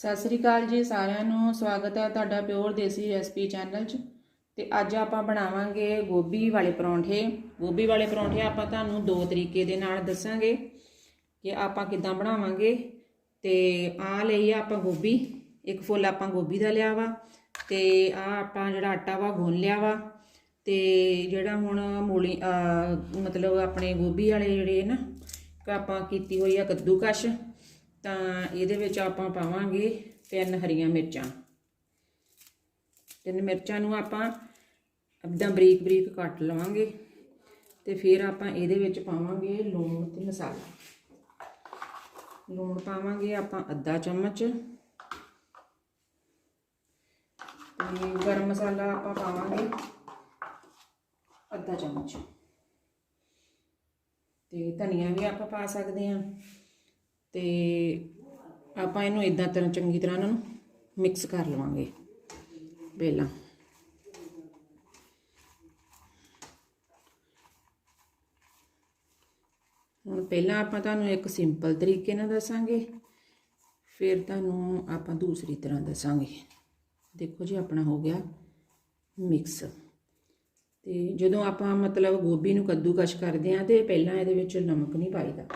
ਸਤਿ ਸ੍ਰੀ ਅਕਾਲ ਜੀ ਸਾਰਿਆਂ ਨੂੰ। ਸਵਾਗਤ ਹੈ ਤੁਹਾਡਾ ਪਿਓਰ ਦੇਸੀ ਰੈਸਪੀ ਚੈਨਲ 'ਚ। ਤੇ ਅੱਜ ਆਪਾਂ ਬਣਾਵਾਂਗੇ ਗੋਭੀ ਵਾਲੇ ਪਰੌਂਠੇ। ਗੋਭੀ ਵਾਲੇ ਪਰੌਂਠੇ ਆਪਾਂ ਤੁਹਾਨੂੰ ਦੋ ਤਰੀਕੇ ਦੇ ਨਾਲ ਦੱਸਾਂਗੇ ਕਿ ਆਪਾਂ ਕਿੱਦਾਂ ਬਣਾਵਾਂਗੇ। ਤੇ ਆ ਲਈ ਆ ਆਪਾਂ ਗੋਭੀ। ਇੱਕ ਫੁੱਲ ਆਪਾਂ ਗੋਭੀ ਦਾ ਲਿਆ ਵਾ। ਤੇ ਆ ਆਪਾਂ ਜਿਹੜਾ ਆਟਾ ਵਾ ਗੁੰਨ ਲਿਆ ਵਾ। ਤੇ ਜਿਹੜਾ ਹੁਣ ਮੂਲੀ ਮਤਲਬ ਆਪਣੇ ਗੋਭੀ ਵਾਲੇ ਜਿਹੜੇ ਨਾ, ਆਪਾਂ ਕੀਤੀ ਹੋਈ ਆ ਕੱਦੂਕਸ਼। ਤਾਂ ਇਹਦੇ ਵਿੱਚ ਆਪਾਂ ਪਾਵਾਂਗੇ ਤਿੰਨ ਹਰੀਆਂ ਮਿਰਚਾਂ। ਤਿੰਨ ਮਿਰਚਾਂ ਨੂੰ ਆਪਾਂ ਅਬਦਾਂ ਬਰੀਕ ਬਰੀਕ ਕੱਟ ਲਵਾਂਗੇ ਤੇ ਫਿਰ ਆਪਾਂ ਇਹਦੇ ਵਿੱਚ ਪਾਵਾਂਗੇ ਲੂਣ ਤੇ ਮਸਾਲਾ। ਲੂਣ ਪਾਵਾਂਗੇ ਆਪਾਂ ਅੱਧਾ ਚਮਚ। ਤੇ ਗਰਮ ਮਸਾਲਾ ਆਪਾਂ ਪਾਵਾਂਗੇ ਅੱਧਾ ਚਮਚ। ਤੇ ਧਨੀਆ ਵੀ ਆਪਾਂ ਪਾ ਸਕਦੇ ਹਾਂ। ਤੇ ਆਪਾਂ ਇਹਨੂੰ ਇਦਾਂ ਤਰ੍ਹਾਂ ਚੰਗੀ ਤਰ੍ਹਾਂ ਇਹਨਾਂ ਨੂੰ ਮਿਕਸ ਕਰ ਲਵਾਂਗੇ ਪਹਿਲਾਂ ਹੁਣ ਪਹਿਲਾਂ ਆਪਾਂ ਤੁਹਾਨੂੰ ਇੱਕ ਸਿੰਪਲ ਤਰੀਕੇ ਨਾਲ ਦੱਸਾਂਗੇ, ਫਿਰ ਤੁਹਾਨੂੰ ਆਪਾਂ ਦੂਸਰੀ ਤਰ੍ਹਾਂ ਦੱਸਾਂਗੇ। ਦੇਖੋ ਜੀ, ਆਪਣਾ ਹੋ ਗਿਆ ਮਿਕਸ ਤੇ ਜਦੋਂ ਆਪਾਂ ਮਤਲਬ ਗੋਭੀ ਨੂੰ ਕੱਦੂਕਸ਼ ਕਰਦੇ ਆ ਤੇ ਪਹਿਲਾਂ ਇਹਦੇ ਵਿੱਚ ਨਮਕ ਨਹੀਂ ਪਾਈਦਾ।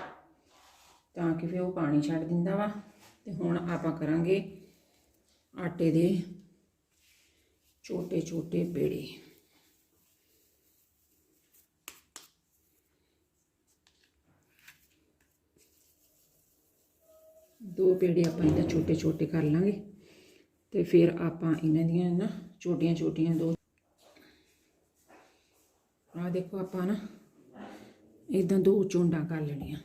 ਤਾਂ ਕਿ ਫਿਰ ਉਹ ਪਾਣੀ ਛੱਡ ਦਿੰਦਾ ਵਾ। ਤੇ ਹੁਣ ਆਪਾਂ ਕਰਾਂਗੇ ਆਟੇ ਦੇ ਛੋਟੇ ਛੋਟੇ ਪੇੜੇ। ਦੋ ਪੇੜੇ ਆਪਾਂ ਇਹਦਾ ਛੋਟੇ ਛੋਟੇ ਕਰ ਲਾਂਗੇ। ਤੇ ਫਿਰ ਆਪਾਂ ਇਹਨਾਂ ਦੀਆਂ ਨਾ ਛੋਟੀਆਂ ਛੋਟੀਆਂ ਦੋ ਆ ਦੇਖੋ ਆਪਾਂ ਨਾ ਇਦਾਂ ਦੋ ਚੁੰਡਾਂ ਕਰ ਲੈਣੀਆਂ।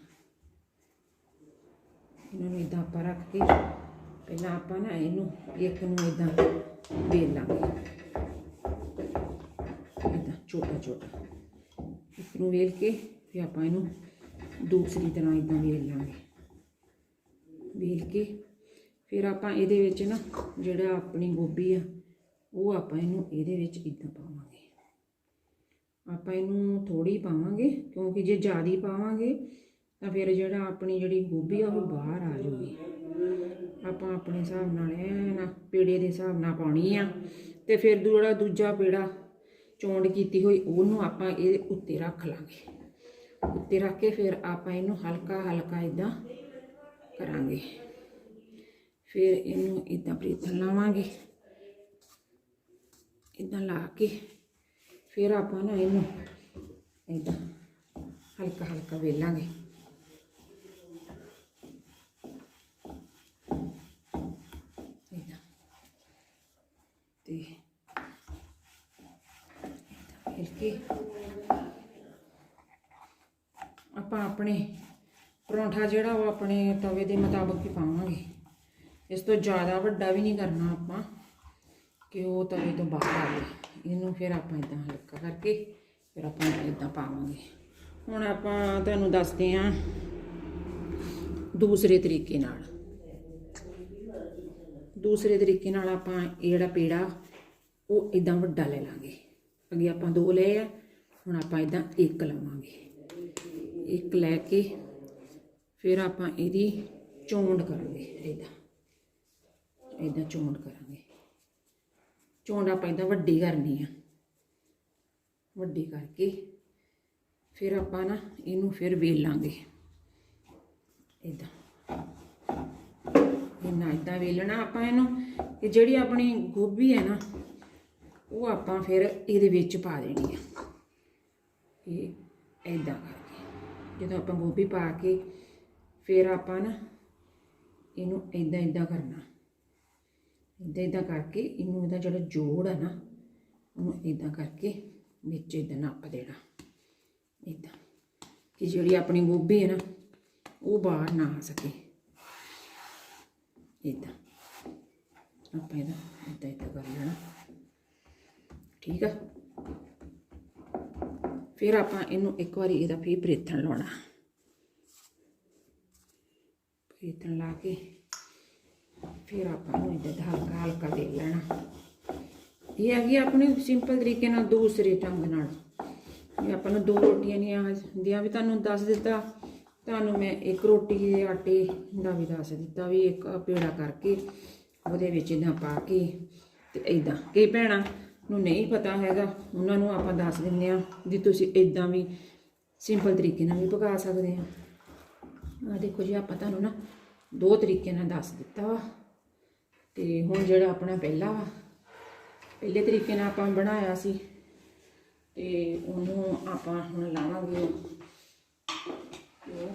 ਇਹਨਾਂ ਨੂੰ ਇਦਾਂ ਆਪਾਂ ਰੱਖ ਕੇ ਪਹਿਲਾਂ ਆਪਾਂ ਨਾ ਇਹਨੂੰ ਇੱਕ ਨੂੰ ਇਦਾਂ ਵੇਲ ਲਾਂਗੇ। ਇਦਾਂ ਛੋਟਾ ਛੋਟਾ। ਇੱਕ ਨੂੰ ਵੇਲ ਕੇ ਫਿਰ ਆਪਾਂ ਇਹਨੂੰ ਦੂਸਰੀ ਤਰ੍ਹਾਂ ਇਦਾਂ ਵੇਲ ਲਾਂਗੇ। ਵੇਲ ਕੇ ਫਿਰ ਆਪਾਂ ਇਹਦੇ ਵਿੱਚ ਨਾ ਜਿਹੜਾ ਆਪਣੀ ਗੋਭੀ ਆ, ਉਹ ਆਪਾਂ ਇਹਨੂੰ ਇਹਦੇ ਵਿੱਚ ਇਦਾਂ ਪਾਵਾਂਗੇ। ਆਪਾਂ ਇਹਨੂੰ ਥੋੜੀ ਪਾਵਾਂਗੇ ਕਿਉਂਕਿ ਜੇ ਜ਼ਿਆਦਾ ਪਾਵਾਂਗੇ ਤਾਂ ਫਿਰ ਜਿਹੜਾ ਆਪਣੀ ਜਿਹੜੀ ਗੋਭੀ ਆ ਉਹ ਬਾਹਰ ਆ ਜੂਗੀ ਆਪਾਂ ਆਪਣੇ ਹਿਸਾਬ ਨਾਲ ਐਨ ਪੇੜੇ ਦੇ ਹਿਸਾਬ ਨਾਲ ਪਾਉਣੀ ਆ। ਤੇ ਫਿਰ ਜਿਹੜਾ ਦੂਜਾ ਪੇੜਾ ਚੌਂਡ ਕੀਤੀ ਹੋਈ, ਉਹਨੂੰ ਆਪਾਂ ਇਹਦੇ ਉੱਤੇ ਰੱਖ ਲਾਂਗੇ। ਉੱਤੇ ਰੱਖ ਕੇ ਫਿਰ ਆਪਾਂ ਇਹਨੂੰ ਹਲਕਾ ਹਲਕਾ ਇਦਾਂ ਕਰਾਂਗੇ। ਫਿਰ ਇਹਨੂੰ ਇਦਾਂ ਪ੍ਰੀਤਨ ਲਾਵਾਂਗੇ। ਇਦਾਂ ਲਾ ਕੇ ਫਿਰ ਆਪਾਂ ਨਾ ਇਹਨੂੰ ਇਦਾਂ ਹਲਕਾ ਹਲਕਾ ਵੇਲਾਂਗੇ ਇਦਾਂ ਤੇ ਇਦਾਂ ਕੇ ਆਪਾਂ ਆਪਣੇ ਪਰੌਂਠਾ ਜਿਹੜਾ ਉਹ ਆਪਣੇ ਤਵੇ ਦੇ ਮੁਤਾਬਕ ਹੀ ਪਾਵਾਂਗੇ। ਇਸ ਤੋਂ ਜ਼ਿਆਦਾ ਵੱਡਾ ਵੀ ਨਹੀਂ ਕਰਨਾ ਆਪਾਂ ਕਿ ਉਹ ਤਵੇ ਤੋਂ ਬਾਹਰ ਆ ਜਾਵੇ। ਇਹਨੂੰ ਫਿਰ ਆਪਾਂ ਇਦਾਂ ਹਲਕਾ ਕਰਕੇ ਫਿਰ ਆਪਾਂ ਇਦਾਂ ਪਾਵਾਂਗੇ। ਹੁਣ ਆਪਾਂ ਤੁਹਾਨੂੰ ਦੱਸਦੇ ਹਾਂ ਦੂਸਰੇ ਤਰੀਕੇ ਨਾਲ। ਦੂਸਰੇ ਤਰੀਕੇ ਨਾਲ ਆਪਾਂ ਇਹ ਜਿਹੜਾ ਪੇੜਾ, ਉਹ ਇਦਾਂ ਵੱਡਾ ਲੈ ਲਾਂਗੇ। ਅੱਗੇ ਆਪਾਂ ਦੋ ਲਏ ਆ, ਹੁਣ ਆਪਾਂ ਇਦਾਂ ਇੱਕ ਲਵਾਂਗੇ। ਇੱਕ ਲੈ ਕੇ ਫਿਰ ਆਪਾਂ ਇਹਦੀ ਚੋਂਡ ਕਰਾਂਗੇ ਇਦਾਂ ਇਦਾਂ ਚੋਂਡ ਕਰਾਂਗੇ। ਚੋਂਡ ਆਪਾਂ ਇਦਾਂ ਵੱਡੀ ਕਰਨੀ ਆ। ਵੱਡੀ ਕਰਕੇ ਫਿਰ ਆਪਾਂ ਨਾ ਇਹਨੂੰ ਫਿਰ ਵੇਲਾਂਗੇ। ਇਦਾਂ ਇਹਨਾਂ ਇਦਾਂ ਵੇਲਣਾ ਆਪਾਂ ਇਹਨੂੰ। ਤੇ ਜਿਹੜੀ ਆਪਣੀ ਗੋਭੀ ਹੈ ਨਾ ਉਹ ਆਪਾਂ ਫਿਰ ਇਹਦੇ ਵਿੱਚ ਪਾ ਦੇਣੀ ਆ। ਇਹ ਇਦਾਂ ਕਰਕੇ। ਜਦੋਂ ਆਪਾਂ ਗੋਭੀ ਪਾ ਕੇ ਫਿਰ ਆਪਾਂ ਨਾ ਇਹਨੂੰ ਇਦਾਂ ਇਦਾਂ ਕਰਨਾ। ਇਦਾਂ ਇਦਾਂ ਕਰਕੇ ਇਹਨੂੰ ਇਹਦਾ ਜਿਹੜਾ ਜੋੜ ਹੈ ਨਾ, ਉਹਨੂੰ ਇਦਾਂ ਕਰਕੇ ਵਿੱਚ ਇਦਾਂ ਨੱਪ ਦੇਣਾ। ਇਦਾਂ ਕਿ ਜਿਹੜੀ ਆਪਣੀ ਗੋਭੀ ਹੈ ਨਾ, ਉਹ ਬਾਹਰ ਨਾ ਆ ਸਕੇ। ਇਦਾਂ ਆਪਾਂ ਇਹਦਾ ਇਦਾਂ ਇਦਾਂ ਕਰ ਲੈਣਾ। ਠੀਕ ਆ? ਫਿਰ ਆਪਾਂ ਇਹਨੂੰ ਇੱਕ ਵਾਰੀ ਇਹਦਾ ਫੇਰ ਪ੍ਰੇਥਣ ਲਾਉਣਾ। ਪ੍ਰੇਥਣ ਲਾ ਕੇ ਫਿਰ ਆਪਾਂ ਨੂੰ ਇਹਦਾ ਹਲਕਾ ਹਲਕਾ ਦੇ ਲੈਣਾ। ਇਹ ਹੈਗੀ ਆਪਣੀ ਸਿੰਪਲ ਤਰੀਕੇ ਨਾਲ ਦੂਸਰੇ ਢੰਗ ਨਾਲ। ਇਹ ਆਪਾਂ ਨੂੰ ਦੋ ਰੋਟੀਆਂ ਨਹੀਂ ਆਉਂਦੀਆਂ ਵੀ ਤੁਹਾਨੂੰ ਦੱਸ ਦਿੱਤਾ। ਤੁਹਾਨੂੰ ਮੈਂ ਇੱਕ ਰੋਟੀ ਦੇ ਆਟੇ ਦਾ ਵੀ ਦੱਸ ਦਿੱਤਾ ਵੀ ਇੱਕ ਪੇੜਾ ਕਰਕੇ ਉਹਦੇ ਵਿੱਚ ਇਦਾਂ ਪਾ ਕੇ ਤੇ ਇਦਾਂ ਕਈ ਭੈਣਾਂ? ਨੂੰ ਨਹੀਂ ਪਤਾ ਹੈਗਾ, ਉਹਨਾਂ ਨੂੰ ਆਪਾਂ ਦੱਸ ਦਿੰਦੇ ਆ ਵੀ ਤੁਸੀਂ ਇਦਾਂ ਵੀ ਸਿੰਪਲ ਤਰੀਕੇ ਨਾਲ ਵੀ ਪਕਾ ਸਕਦੇ ਆ ਆ ਦੇਖੋ ਜੀ, ਆਪਾਂ ਤੁਹਾਨੂੰ ਨਾ ਦੋ ਤਰੀਕੇ ਨਾਲ ਦੱਸ ਦਿੱਤਾ ਵਾ। ਤੇ ਹੁਣ ਜਿਹੜਾ ਆਪਣਾ ਪਹਿਲਾ ਵਾ, ਪਹਿਲੇ ਤਰੀਕੇ ਨਾਲ ਆਪਾਂ ਬਣਾਇਆ ਸੀ। ਤੇ ਉਹਨੂੰ ਆਪਾਂ ਹੁਣ ਲਾਵਾਂਗੇ ਘਿਓ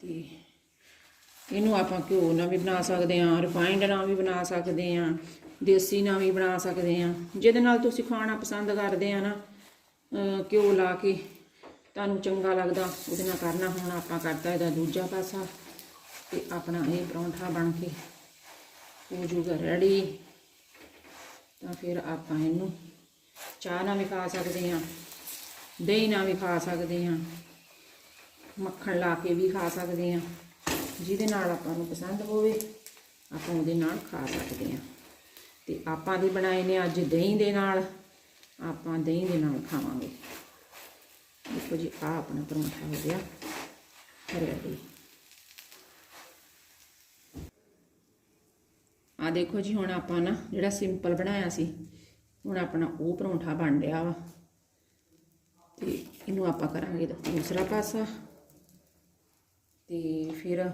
ਤੇ ਇਹਨੂੰ ਆਪਾਂ ਘਿਓ ਨਾਲ ਵੀ ਬਣਾ ਸਕਦੇ ਹਾਂ ਰਿਫਾਈਨਡ ਨਾਲ ਵੀ ਬਣਾ ਸਕਦੇ ਹਾਂ। ਦੇਸੀ ਨਾਲ ਵੀ ਬਣਾ ਸਕਦੇ ਹਾਂ। ਜਿਹਦੇ ਨਾਲ ਤੁਸੀਂ ਖਾਣਾ ਪਸੰਦ ਕਰਦੇ ਆ ਨਾ ਘਿਓ ਲਾ ਕੇ ਤੁਹਾਨੂੰ ਚੰਗਾ ਲੱਗਦਾ, ਉਹਦੇ ਨਾਲ ਕਰਨਾ, ਹੁਣ ਆਪਾਂ ਕਰਤਾ ਇਹਦਾ ਦੂਜਾ ਪਾਸਾ ਤੇ ਆਪਣਾ ਇਹ ਪਰੌਂਠਾ ਬਣ ਕੇ ਹੋ ਜੂਗਾ ਰੈਡੀ ਤਾਂ ਫਿਰ ਆਪਾਂ ਇਹਨੂੰ ਚਾਹ ਨਾਲ ਵੀ ਖਾ ਸਕਦੇ ਹਾਂ, ਦਹੀਂ ਨਾਲ ਵੀ ਖਾ ਸਕਦੇ ਹਾਂ, ਮੱਖਣ ਲਾ ਕੇ ਵੀ ਖਾ ਸਕਦੇ ਹਾਂ। ਜਿਹਦੇ ਨਾਲ ਆਪਾਂ ਨੂੰ ਪਸੰਦ ਹੋਵੇ, ਆਪਾਂ ਉਹਦੇ ਨਾਲ ਖਾ ਸਕਦੇ ਹਾਂ। ਤੇ ਆਪਾਂ ਵੀ ਬਣਾਏ ਨੇ ਅੱਜ ਦਹੀਂ ਦੇ ਨਾਲ, ਆਪਾਂ ਦਹੀਂ ਦੇ ਨਾਲ ਖਾਵਾਂਗੇ। ਦੇਖੋ ਜੀ ਆ ਆਪਣਾ ਪਰੌਂਠਾ ਹੋ ਗਿਆ ਰੈਡੀ ਆ ਦੇਖੋ ਜੀ, ਹੁਣ ਆਪਾਂ ਨਾ ਜਿਹੜਾ ਸਿੰਪਲ ਬਣਾਇਆ ਸੀ, ਹੁਣ ਆਪਣਾ ਉਹ ਪਰੌਂਠਾ ਬਣ ਰਿਹਾ ਵਾ। ਤੇ ਇਹਨੂੰ ਆਪਾਂ ਕਰਾਂਗੇ ਦੂਸਰਾ ਪਾਸਾ। ਤੇ ਫਿਰ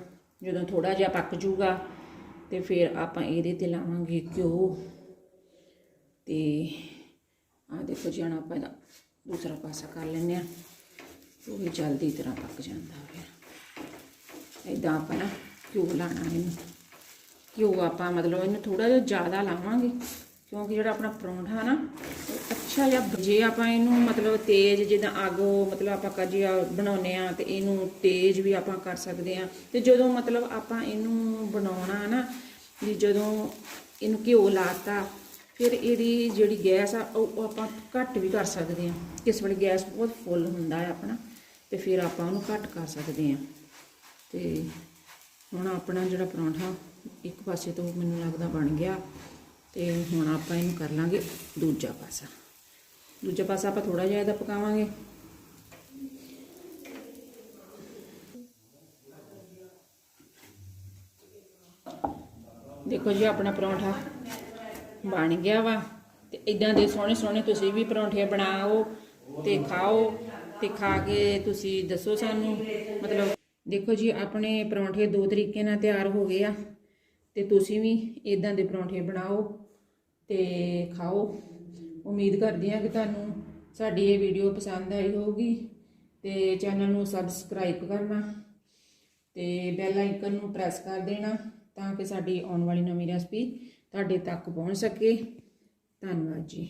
ਜਦੋਂ ਥੋੜਾ ਜਿਹਾ ਪੱਕ ਜੂਗਾ ਤੇ ਫਿਰ ਆਪਾਂ ਇਹਦੇ ਤੇ ਲਾਵਾਂਗੇ ਘਿਓ। ਤੇ ਆ ਦੇਖੋ ਜੀ, ਹੁਣ ਆਪਾਂ ਇਹਦਾ ਦੂਸਰਾ ਪਾਸਾ ਕਰ ਲੈਂਦੇ ਆ ਉਹ ਵੀ ਜਲਦੀ ਤਰ੍ਹਾਂ ਪੱਕ ਜਾਂਦਾ ਫਿਰ ਇਦਾਂ ਆਪਾਂ ਨਾ ਘਿਓ ਲਾਣਾ ਇਹਨੂੰ। ਘਿਓ ਆਪਾਂ ਮਤਲਬ ਇਹਨੂੰ ਥੋੜਾ ਜਿਹਾ ਜ਼ਿਆਦਾ ਲਾਵਾਂਗੇ, ਕਿਉਂਕਿ ਜਿਹੜਾ ਆਪਣਾ ਪਰੌਂਠਾ ਨਾ ਅੱਛਾ ਜਿਹਾ ਜੇ ਆਪਾਂ ਇਹਨੂੰ ਮਤਲਬ ਤੇਜ਼ ਜਿੱਦਾਂ ਅੱਗ ਮਤਲਬ ਆਪਾਂ ਕਜੀਆ ਬਣਾਉਨੇ ਆ ਤੇ ਇਹਨੂੰ ਤੇਜ਼ ਵੀ ਆਪਾਂ ਕਰ ਸਕਦੇ ਆ ਤੇ ਜਦੋਂ ਮਤਲਬ ਆਪਾਂ ਇਹਨੂੰ ਬਣਾਉਣਾ ਨਾ, ਵੀ ਜਦੋਂ ਇਹਨੂੰ ਘਿਓ ਲਾਤਾ, ਫਿਰ ਇਹਦੀ ਜਿਹੜੀ ਗੈਸ ਆ, ਉਹ ਉਹ ਆਪਾਂ ਘੱਟ ਵੀ ਕਰ ਸਕਦੇ ਆ ਕਿਸ ਵੇਲੇ ਗੈਸ ਬਹੁਤ ਫੁੱਲ ਹੁੰਦਾ ਹੈ ਆਪਣਾ, ਤੇ ਫਿਰ ਆਪਾਂ ਉਹਨੂੰ ਘੱਟ ਕਰ ਸਕਦੇ ਆ ਤੇ ਹੁਣ ਆਪਣਾ ਜਿਹੜਾ ਪਰੌਂਠਾ ਇੱਕ ਪਾਸੇ ਤੋਂ ਮੈਨੂੰ ਲੱਗਦਾ ਬਣ ਗਿਆ, ਤੇ ਹੁਣ ਆਪਾਂ ਇਹਨੂੰ ਕਰ ਲਾਂਗੇ ਦੂਜਾ ਪਾਸਾ। ਦੂਜਾ ਪਾਸਾ ਆਪਾਂ ਥੋੜਾ ਜਿਹਾ ਇਹਦਾ ਪਕਾਵਾਂਗੇ। ਦੇਖੋ ਜੀ, ਆਪਣਾ ਪਰੌਂਠਾ ਬਣ ਗਿਆ ਵਾ ਤੇ ਇਦਾਂ ਦੇ ਸੋਹਣੇ ਸੋਹਣੇ ਤੁਸੀਂ ਵੀ ਪਰੌਂਠੇ ਬਣਾਓ ਤੇ ਖਾਓ ਤੇ ਖਾ ਕੇ ਤੁਸੀਂ ਦੱਸੋ ਸਾਨੂੰ, ਮਤਲਬ ਦੇਖੋ ਜੀ, ਆਪਣੇ ਪਰੌਂਠੇ ਦੋ ਤਰੀਕੇ ਨਾਲ ਤਿਆਰ ਹੋ ਗਏ ਆ ਤੇ ਤੁਸੀਂ ਵੀ ਇਦਾਂ ਦੇ ਪਰੌਂਠੇ ਬਣਾਓ ਤੇ ਖਾਓ। ਉਮੀਦ ਕਰਦੀ ਹਾਂ ਕਿ ਤੁਹਾਨੂੰ ਸਾਡੀ ਇਹ ਵੀਡੀਓ ਪਸੰਦ ਆਈ ਹੋਊਗੀ ਤੇ ਚੈਨਲ ਨੂੰ ਸਬਸਕ੍ਰਾਈਬ ਕਰਨਾ ਤੇ ਬੈਲ ਆਈਕਨ ਨੂੰ ਪ੍ਰੈਸ ਕਰ ਦੇਣਾ ਤਾਂ ਕਿ ਸਾਡੀ ਆਉਣ ਵਾਲੀ ਨਵੀਂ ਰੈਸਪੀ ਤੁਹਾਡੇ ਤੱਕ ਪਹੁੰਚ ਸਕੇ। ਧੰਨਵਾਦ ਜੀ।